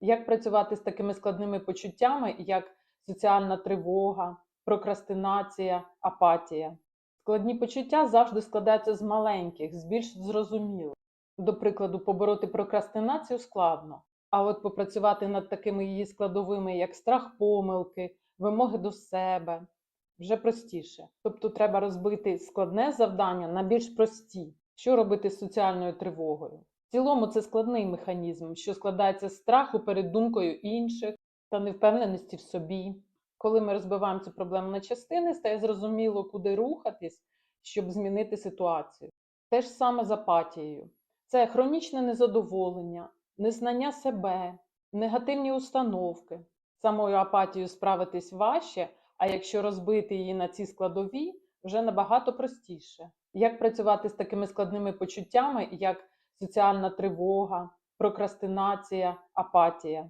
Як працювати з такими складними почуттями, як соціальна тривога, прокрастинація, апатія? Складні почуття завжди складаються з маленьких, з більш зрозумілих. До прикладу, побороти прокрастинацію складно, а от попрацювати над такими її складовими, як страх помилки, вимоги до себе, вже простіше. Тобто треба розбити складне завдання на більш прості. Що робити з соціальною тривогою? Цілому це складний механізм, що складається з страху перед думкою інших та невпевненості в собі. Коли ми розбиваємо цю проблему на частини, стає зрозуміло, куди рухатись, щоб змінити ситуацію. Те ж саме з апатією. Це хронічне незадоволення, незнання себе, негативні установки. Самою апатією справитись важче, а якщо розбити її на ці складові, вже набагато простіше. Як працювати з такими складними почуттями, як соціальна тривога, прокрастинація, апатія?